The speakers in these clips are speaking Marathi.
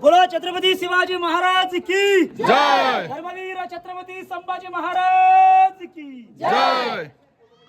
बोला छत्रपती शिवाजी महाराज की जय! धर्मवीर छत्रपती संभाजी महाराज की जय!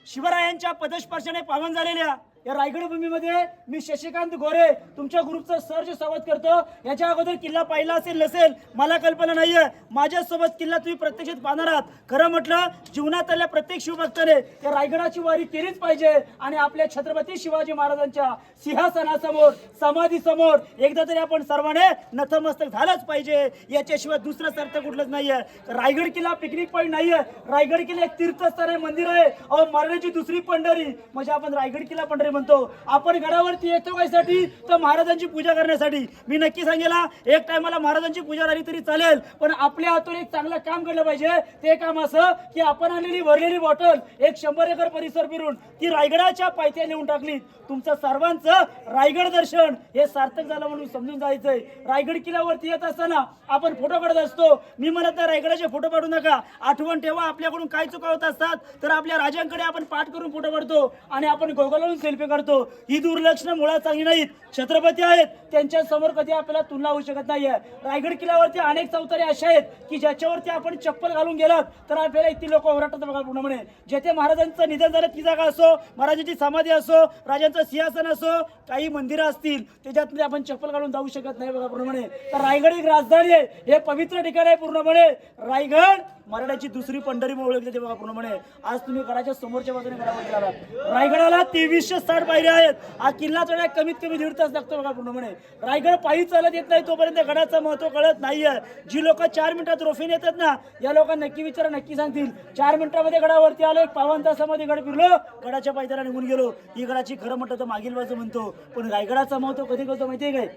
शिवरायांच्या पदस्पर्शाने पावन झालेल्या या रायगड भूमीमध्ये मी शशिकांत गोरे तुमच्या ग्रुपचं सर्ज स्वागत करतो. याच्या अगोदर किल्ला पाहिला असेल नसेल मला कल्पना नाहीये. माझ्यासोबत किल्ला तुम्ही प्रत्यक्षात पाहणार आहात. खरं म्हटलं जीवनात आल्या प्रत्येक शिवभक्ताने या रायगडाची वारी केलीच पाहिजे आणि आपल्या छत्रपती शिवाजी महाराजांच्या सिंहासनासमोर समाधी समोर एकदा तरी आपण सर्वांनी नतमस्तक झालंच पाहिजे. याच्याशिवाय दुसरं सर्थ कुठलंच नाहीये. रायगड किल्ला पिकनिक पॉईंट नाहीये. रायगड किल्ला एक तीर्थस्थळ आहे मंदिर आहे. अहो मराठीची दुसरी पंढरी. म्हणजे आपण रायगड किल्ला पंढरी म्हणतो आपण गडावरती येतो काहीसाठी तर महाराजांची पूजा करण्यासाठी. मी नक्की सांगेला एक टायमाला महाराजांची पूजा झाली तरी चालेल पण आपल्या हातून एक चांगलं काम केलं पाहिजे. ते काम असं की आपण आणलेली भरलेली बॉटल एक शंभर एकर परिसर फिरून ती रायगडाच्या पायथ्या नेऊन टाकली. तुमचं सर्वांचं रायगड दर्शन हे सार्थक झालं म्हणून समजून जायचंय. रायगड किल्ल्यावरती येत असताना आपण फोटो काढत असतो. मी म्हणत नाही रायगडाचे फोटो काढू नका. आठवण ठेवा आपल्याकडून काय चुका होत असतात तर आपल्या राजांकडे आपण पाठ करून फोटो काढतो आणि आपण गोगलावून सेल्फी काढतो ही दुर्लक्षणं मुळात चांगली नाहीत. छत्रपती आहेत. त्यांच्यासमोर कधी आपल्याला तुलना होऊ शकत नाहीये. रायगड किल्ल्यावरती अनेक चौतारे असे आहेत की ज्याच्यावरती आपण चप्पल घालून गेलात तर आपल्याला इथली लोक ओरडतात बघा पूर्णपणे जेथे महाराजांचं निधन झालं ती जागा असो महाराजांची समाधी असो राजांचं सिंहासन असो काही मंदिरं असतील त्याच्यातले आपण चप्पल घालून जाऊ शकत नाही बघा पूर्णपणे तर रायगड एक राजधानी आहे. हे पवित्र ठिकाण आहे पूर्णपणे रायगड मराठ्याची दुसरी पंढरी म्हणून ओळखली जाते बघा पूर्णपणे आज तुम्ही घराच्या समोरच्या बाजूने घरामध्ये आलात. रायगडाला तेवीसशे साठ पायऱ्या आहेत. हा किल्ला चढायला कमीत कमी दीड तास लागतो बघा पूर्णपणे रायगड पायी चालत येत नाही तोपर्यंत गडाचं महत्त्व कळत नाहीये. जी लोक चार मिनिटात रोफीन येतात ना या लोकांना नक्की विचारा नक्की सांगतील. चार मिनिटामध्ये गडावरती आलो एक पावन तासामध्ये गड फिरलो गडाच्या पायथ्याला निघून गेलो. ही गडाची खरं म्हटलं तर मागील बाजू म्हणतो. पण रायगडाचं महत्त्व कधी कळतो माहितीये काय?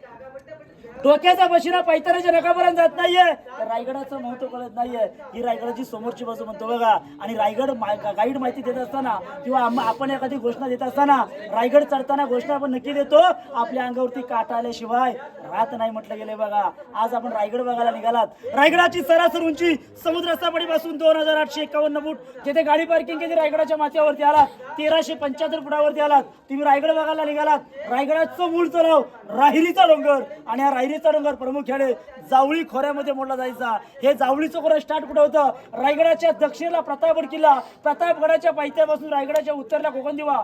डोक्याचा बशिरा पैताराच्या नकापर्यंत जात नाहीये. तर रायगडाचं महत्त्व कळत नाहीये. ही रायगडाची समोरची बाजू म्हणतो बघा. आणि रायगड गाईड माहिती देत असताना किंवा आपण एखादी घोषणा देत असताना रायगड चढताना घोषणा आपण नक्की देतो. आपल्या अंगावरती काटा आल्याशिवाय. राहत नाही म्हटलं गेलंय बघा. आज आपण रायगड बघायला निघालात. रायगडाची सरासर उंची समुद्र सपाटीपासून दोन हजार आठशे एकावन्न फूट. जिथे गाडी पार्किंग केली रायगडाच्या माथ्यावरती आलात. तेराशे पंच्याहत्तर फुटावरती आलात. तुम्ही रायगड बघायला निघालात. रायगडाचं मूळ नाव राहिरीचा डोंगर आणि हा राहिरीचा डोंगर प्रामुख्याने जावळी खोऱ्यामध्ये मोडला जायचा. हे जावळीचं खोरं स्टार्ट कुठं होतं? रायगडाच्या दक्षिणेला प्रतापगड किल्ला. प्रतापगडाच्या पायथ्यापासून रायगडाच्या उत्तरला कोकण दिवा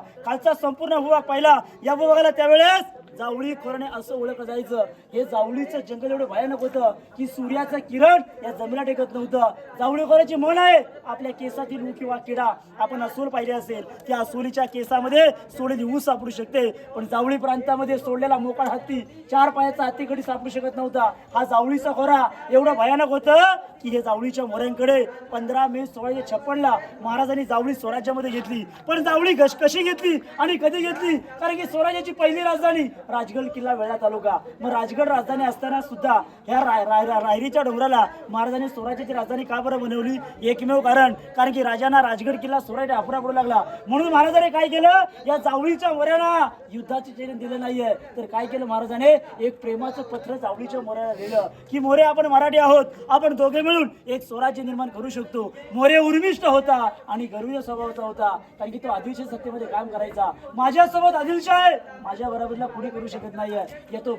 संपूर्ण भूभाग पाहिला. या भूभागाला त्यावेळेस जावळी खोरणे असं ओळखलं जायचं. हे जावळीचं जंगल एवढं भयानक होतं की सूर्याचं किरण या जमिनीला टेकत नव्हतं. जावळी म्हण आहे आपल्या केसातील ऊ किंवा किडा आपण असोल पाहिले असेल त्या असोलीच्या केसामध्ये सोडलेली ऊस सापडू शकते. पण जावळी प्रांतामध्ये सोडलेला मोकाळ हत्ती चार पायाचा हत्ती कधी सापडू शकत नव्हता. हा जावळीचा खोरा एवढं भयानक होतं की हे जावळीच्या मोऱ्यांकडे पंधरा मे सोळाशे छप्पनला महाराजांनी जावळी स्वराज्यामध्ये घेतली. पण जावळी घश कशी घेतली आणि कधी घेतली? कारण की स्वराज्याची पहिली राजधानी राजगड किल्ला वेळा तालुका. मग राज राजगड राजधानी असताना सुद्धा ह्या राय राय रायरीच्या डोंगराला महाराजांनी स्वराज्याची राजधानी का बरं बनवली? एकमेव कारण कारण की राजांना राजगड किल्ला स्वराज्य अपुरा पडू लागला. म्हणून महाराजाने काय केलं? या जावळीच्या मोऱ्याला युद्धाचे चिन्ह दिलं नाहीये. तर काय केलं महाराजाने? एक प्रेमाचं पत्र जावळीच्या मोऱ्याला दिलं. की मोरे आपण मराठी आहोत. आपण दोघे मिळून एक स्वराज्य निर्माण करू शकतो. मोरे उर्मिष्ट होता आणि गर्वीय स्वभावाचा होता. कारण की तो आदिलशाही सत्तेमध्ये काम करायचा. माझ्यासोबत आदिलशाह माझ्या बरोबरला पुढे करू शकत नाहीये. येतो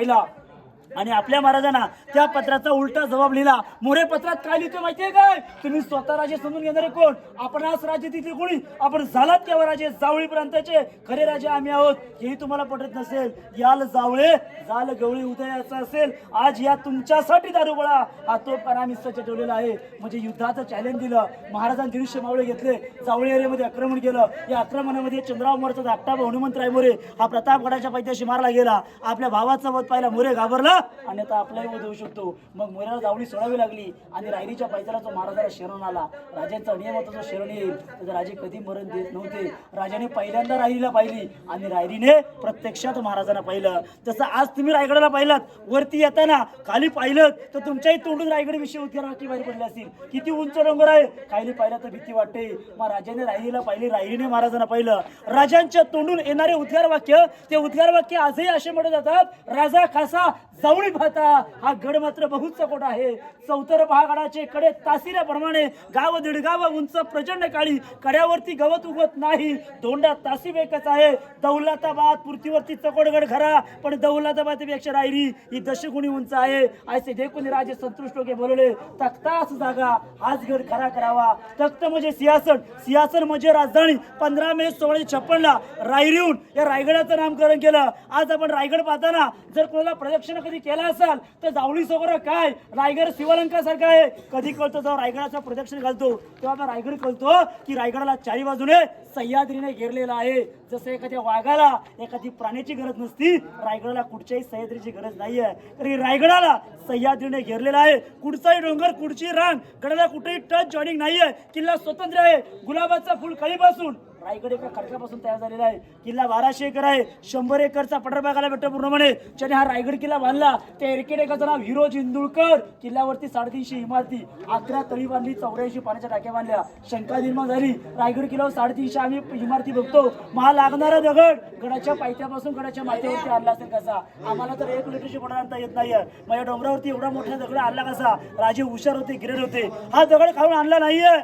ब्रह्मतीत राहिला आणि आपल्या महाराजांना त्या पत्राचा उलटा जबाब लिहिला. मोरे पत्रात काय लिहितो माहितीये काय? तुम्ही स्वतः राजे समजून घेणारे कोण? आपण आज राजे तिथे कोणी? आपण झालात तेव्हा राजे जावळी प्रांताचे. खरे राजे आम्ही आहोत. हेही तुम्हाला पटत नसेल. याल जावळे जाल गवळी उदयाचा असेल. आज या तुमच्यासाठी दारुगोळा हा तो आम्ही सज्ज ठेवलेला आहे. म्हणजे युद्धाचं चॅलेंज दिलं. महाराजांनी दीडशे मावळे घेतले. जावळी एरियामध्ये आक्रमण केलं. या आक्रमणामध्ये चंद्राव मोरचा धाकटा हनुमंतराय हनुमंत राय मोरे हा प्रतापगडाच्या पायथ्याशी मारला गेला. आपल्या भावाचा वध पाहिला. मोरे घाबरला. आणि आता आपलाही वध होऊ शकतो. मग मोऱ्याला जावळी सोडावी लागली आणि रायरीच्या पायथ्याला जो महाराजाला शरण आला राजांचा नियम होता जो शरण येईल. तर राजे कधी मरण देत नव्हते. राजाने पहिल्यांदा रायरीला पाहिली आणि रायरीने प्रत्यक्षात महाराजांना पाहिलं. जसं आज तुम्ही रायगडाला पाहिलात वरती येताना खाली पाहिलं तर तुमच्याही तोंडून रायगड विषयी उद्गाराची बाहेर पडले असतील. किती उंच डोंगर आहे? खाली पाहिलं तर भीती वाटते. मग राजाने रायरीला पाहिली रायरीने महाराजांना पाहिलं. राजांच्या तोंडून येणारे उद्गार वाक्य ते उद्गार वाक्य आजही असे म्हणत जातात राजा खासा लावणी पाहता हा गड मात्र बहुत कोट आहे? चौतर पहागडाचे कडे तासिऱ्याप्रमाणे गाव दिडगाव उंच प्रचंड काळी कड्यावरती गवत उगवत नाही. दोंडा तासी एकच आहे. दौलताबाद पृथ्वीवरती चकोडगड खरा पण दौलताबादपेक्षा रायरी ही दशगुणी उंच आहे. असे देखून राजे संतुष्ट के बोलले तख्ताच जागा हाच गड खरा करावा. तख्त म्हणजे सिंहासन सिंहासन म्हणजे राजधानी. पंधरा मे सोळाशे छप्पनला रायरीहून या रायगडाचं नामकरण केलं. आज आपण रायगड पाहताना जर कोणाला प्रदक्षिणा कधी केला असाल तर जावळी सोबत काय? रायगड शिवलंकासारखा आहे. कधी कळतो जेव्हा रायगडाचा प्रदक्षिण घालतो तेव्हा आपण रायगड कळतो की रायगडाला चारी बाजूने सह्याद्रीने घेरलेला आहे. जसं एखाद्या वाघाला एखादी प्राण्याची गरज नसती रायगडाला कुठच्याही सह्याद्रीची गरज नाहीये. तर रायगडाला सह्याद्रीने घेरलेला आहे. कुठचाही डोंगर कुठची रांग गडाला कुठेही टच जॉईनिंग नाहीये. किल्ला स्वतंत्र आहे. गुलाबाचा फुल कळीपासून रायगड एका खडकापासून तयार झालेला आहे. किल्ला बाराशे एकर आहे. शंभर एकरचा पठार बघायला भेटतो पूर्णपणे. ज्याने हा रायगड किल्ला बांधला त्या एरकेडेकाचं नाव हिरो जिंदुळकर किल्ल्यावरती साडेतीनशे इमारती अकरा तळी बांधली चौऱ्याऐंशी पाण्याच्या टाक्या बांधल्या. शंका निर्माण झाली. रायगड किल्ल्यावर साडेतीनशे आम्ही इमारती बघतो. महा लागणारा दगड गडाच्या पायथ्यापासून गडाच्या माथ्यावरती आणला असेल कसा? आम्हाला तर एक लिटरची कोणा आणता येत नाहीये. माझ्या डोंगरावरती एवढा मोठा दगड आणला कसा? राजे हुशार होते गिरेड होते. हा दगड खाऊन आणला नाहीये.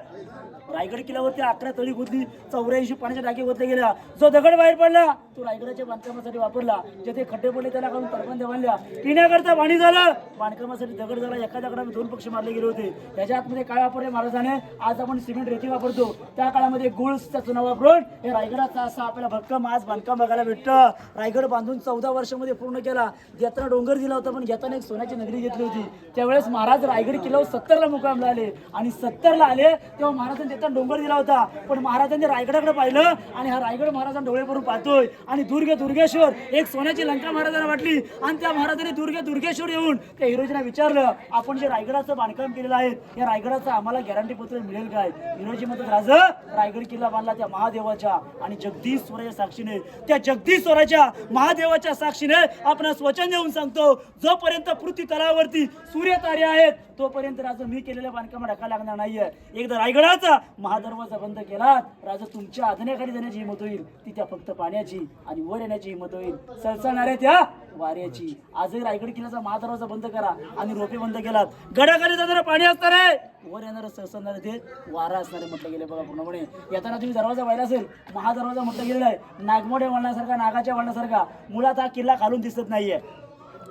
रायगड किल्ल्यावरती अकरा तळी गुंतली चौऱ्याऐंशी पाण्याच्या टाकी ओतल्या गेल्या. जो दगड बाहेर पडला तो रायगडाच्या बांधकामासाठी वापरला. जेथे खड्डे पडले त्याला काढून तरबंद बांधल्या पिण्याकरता पाणी झालं. बांधकामासाठी दगड झाला. एका दगडाने दोन पक्ष मारले गेले होते. त्याच्या आतमध्ये काय वापरले महाराजाने? आज आपण सिमेंट रेती वापरतो. त्या काळामध्ये गुळचा चुना वापरून हे रायगडाचा असा आपल्याला भक्कम आज बांधकाम बघायला भेटतं. रायगड बांधून चौदा वर्षामध्ये पूर्ण केला. घेताना डोंगर दिला होता पण घेताना एक सोन्याची नगरी घेतली होती. त्यावेळेस महाराज रायगड किल्ल्यावर सत्तरला मुकामला आले आणि सत्तरला आले तेव्हा महाराजांनी देताना डोंगर दिला होता. पण महाराजांनी रायगडाकडे पाहिलं आणि हा रायगड महाराजांना डोळे भरून पाहतोय. आणि दुर्गे दुर्गेश्वर एक सोन्याची लंका महाराजांना वाटली. आणि त्या महाराजांनी दुर्गे दुर्गेश्वर येऊन त्या हिरोजीना विचारलं आपण जे रायगडाचं बांधकाम केलेलं आहे या रायगडाचं आम्हाला गॅरंटी पत्र मिळेल काय? हिरोजी म्हणतात राजा रायगड किल्ला बांधला त्या महादेवाच्या आणि जगदीश्वराच्या साक्षीने. त्या जगदीश्वराच्या महादेवाच्या साक्षीने आपण वचन देऊन सांगतो जोपर्यंत पृथ्वी तलावरती सूर्य तारे आहेत तोपर्यंत राजा मी केलेल्या बांधकामा ढका लागणार नाहीये. एकदा रायगडाचा महादरवाजा बंद केला राजा तुमच्या आधण्याखाली जाण्याची हिंमत होईल. ती त्या फक्त पाण्याची आणि वर येण्याची हिंमत होईल. सळसळणाऱ्या त्या वाऱ्याची. आजही रायगड किल्ल्याचा महादरवाजा बंद करा आणि रोपे बंद केलात. गडाखाली जाणारं पाणी असणार आहे. वर येणारं सळसळणारे ते वारा असणारे म्हटलं गेले बघा पूर्णपणे. येताना तुम्ही दरवाजा पाहिला असेल महादरवाजा म्हटलं गेलेला आहे नागमोडे वळण्यासारखा नागाच्या वळण्यासारखा मुळात हा किल्ला खालून दिसत नाहीये.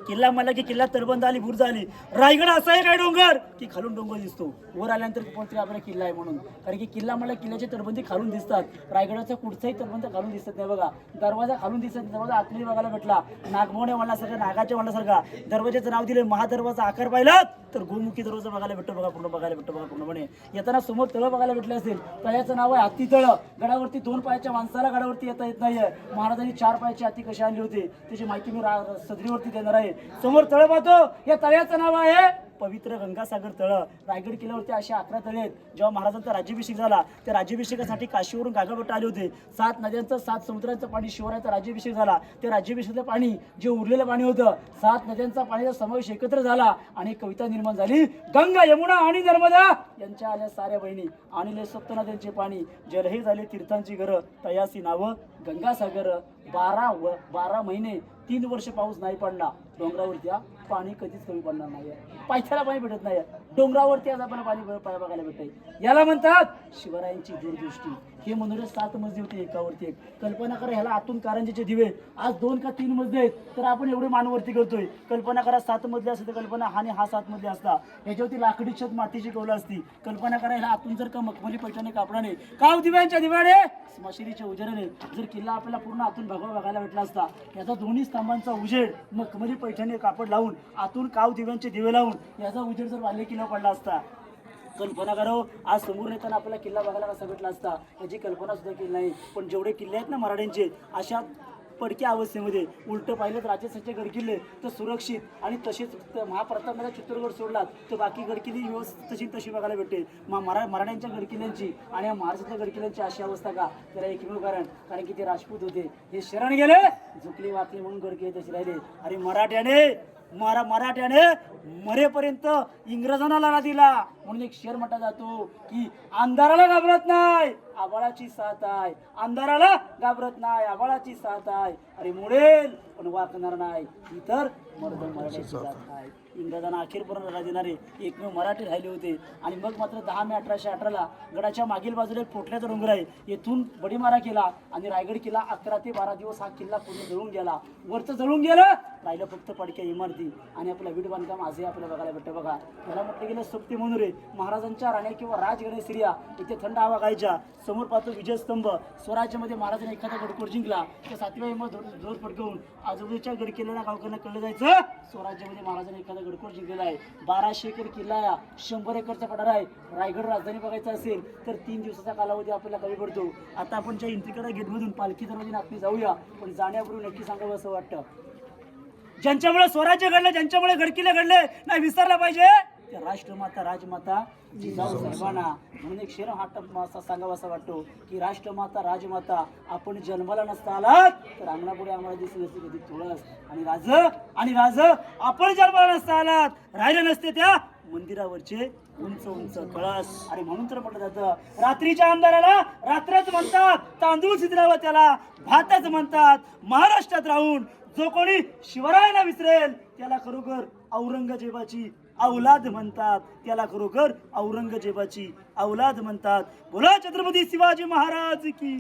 किल्ला म्हणला की किल्ला तरबंद आली बुर्ज आली. रायगड असा आहे काय डोंगर? की खालून डोंगर दिसतो. वर आल्यानंतर कोणतरी आपला किल्ला आहे म्हणून. कारण की किल्ला म्हणला किल्ल्याची तरबंदी खालून दिसतात. रायगडाचा कुठचाही तरबंद खालून दिसत नाही बघा. दरवाजा खालून दिसत नाही, दरवाजा आतमध्ये बघायला भेटला. नागमोड्या म्हणण्यासारखा नागाच्या म्हणण्यासारखा दरवाजाचं नाव दिले महादरवाजा आकार पाहिला. तर गोमुखी दरवाजा बघायला भेटतो बघा पूर्ण बघायला भेटतो बघा पूर्णपणे. येताना समोर तळं बघायला भेटले असेल तळ्याचं नाव आहे हत्ती तळ. गडावरती दोन पायाच्या माणसाला गडावरती येता येत नाहीये. महाराजांनी चार पायाची हत्ती कशी आणली होती? त्याची माहिती मी सदरीवरती देणार आहे. समोर तळ पाहतो या तळ्याचं नाव आहे पवित्र गंगासागर तळं रायगड किल्ल्यावरती असे अकरा तळे आहेत. जेव्हा महाराजांचा राज्याभिषेक झाला त्या राज्याभिषेकासाठी काशीवरून गागाभट्ट आले होते. सात नद्यांचं सात समुद्राचं पाणी शिवरायाचा राज्याभिषेक झाला. ते राज्याभिषेकाचं पाणी जे उरलेलं पाणी होतं सात नद्यांचा पाण्याचा समावेश एकत्र झाला आणि कविता निर्माण झाली. गंगा यमुना आणि नर्मदा यांच्या आल्या साऱ्या बहिणी. आणि सप्त नद्यांचे पाणी. जलही झाले तीर्थांची घरं. तयासी नावं गंगासागर. बारा व बारा महिने तीन वर्ष पाऊस नाही पडला. डोंगरावरती हा पाणी कधीच कमी पडणार नाही पायथ्याला पाणी भेटत नाही डोंगरावरती आज आपण पाणी बघायला भेटतंय. याला म्हणतात शिवरायांची दूरदृष्टी. हे मनोरे सात मजली होते एकावरती एक. कल्पना करा ह्याला आतून कारंजीचे दिवे. आज दोन का तीन मजले आहेत तर आपण एवढे मानवरती करतोय. कल्पना करा सात मजले असते तर कल्पना हा आणि हा सात मजले असता. ह्याच्यावरती लाकडी छत मातीची कौलं असती. कल्पना करा ह्याला आतून जर का मखमली पैठाने कापडाने. काव दिव्यांच्या दिवाने स्मशिरीच्या उजेडाने. जर किल्ला आपल्याला पूर्ण आतून भगवा बघायला भेटला असता याचा दोन्ही स्तंभांचा उजेड मखमली पैठाने कापड लावून आतून काव दिव्यांचे दिवे लावून याचा उजेड जर बाल्य किल्ला पडला असता कल्पना करो आज समोर येताना आपल्याला किल्ला बघायला कसा भेटला असता? याची कल्पना सुद्धा केली नाही. पण जेवढे किल्ले आहेत ना मराठ्यांचे अशा पडक्या अवस्थेमध्ये उलट पाहिलं तर राजस्थानचे गडकिल्ले तर सुरक्षित आणि तसेच त- महाप्रतापमध्ये चित्रगड सोडलात तर बाकी गडकिल्ली व्यवस्थित तशी तशी बघायला भेटते मग मरा मराठ्यांच्या गडकिल्ल्यांची आणि या महाराष्ट्रातल्या गडकिल्ल्यांची अशी अवस्था का? त्याला एकमेव कारण कारण की ते राजपूत होते. हे शरण गेले झुकले वाकले म्हणून गडकिल्ले तसे राहिले. अरे मराठ्याने मरा मराठ्याने मरेपर्यंत इंग्रजांना लढा दिला. म्हणून एक शेर म्हटला जातो की अंधाराला घाबरत नाही. आबाळाची साथ आहे. आमदाराला घाबरत नाही आबाळाची साथ आहे. अरे मुडेल पण वाकणार नाही. ही तर मर्द मराठीची जात आहे. इंग्रजांना अखेरपर्यंत लढा देणारे एकमेव मराठी राहिले होते. आणि मग मात्र दहा मे अठराशे अठराला गडाच्या मागील बाजूला एक पोटल्याचा डोंगर आहे. येथून बडीमारा केला आणि रायगड किल्ला अकरा ते बारा दिवस हा किल्ला पूर्ण जळून गेला. वरचं जळून गेलं राहिलं फक्त पडक्या इमारती. आणि आपलं वीट बांधकाम आजही आपल्याला बघायला भेटतं. बघा त्याला म्हटलं गेलं सुप्ती म्हणून रे महाराजांच्या राण्या किंवा राजगणे स्त्रिया इथे थंड हवा गायच्या. समोर पाहतो विजयस्तंभ. स्वराज्यामध्ये महाराजांनी एखादा गडकोट जिंकला तर सातव्या हिमत जोर पटकवून आजूबाजूच्या गड किल्ल्याला गावकऱ्यांना कळलं जायचं स्वराज्यामध्ये महाराजांनी एखादा गडकोट जिंकलेला आहे. बाराशे एकर किल्ला आहे शंभर एकरचा पठार आहे. रायगड राजधानी बघायचा असेल तर तीन दिवसाचा कालावधी आपल्याला कमी पडतो. आता आपण ज्या इंटिकडे गेटमधून पालखी दरवाजे आतमध्ये जाऊया पण जाण्यापूर्वी नक्की सांगावं असं वाटतं. ज्यांच्यामुळे स्वराज्य घडलं ज्यांच्यामुळे गडकिल्ले घडले नाही विसरला पाहिजे. त्या राष्ट्रमाता राजमाता जिजाऊ साहेबांना. म्हणून एक शेर हा असा सांगावा असा वाटतो की राष्ट्रमाता राजमाता आपण जन्माला नसता आलात तर अंगणापुढे आम्हाला दिसली नसती कधी तुळस. आणि राज आणि राज आपण जन्माला नसता आलात. राहिले नसते त्या मंदिरावरचे उंच उंच कळस. आणि म्हणून तर म्हटलं जातं रात्रीच्या आमदाराला रात्रच म्हणतात तांदूळ शिजरावं त्याला भातच म्हणतात. महाराष्ट्रात राहून जो कोणी शिवरायाला विसरेल त्याला खरोखर औरंगजेबाची औलाद म्हणतात. त्याला खरोखर औरंगजेबाची औलाद म्हणतात. बोला छत्रपती शिवाजी महाराज की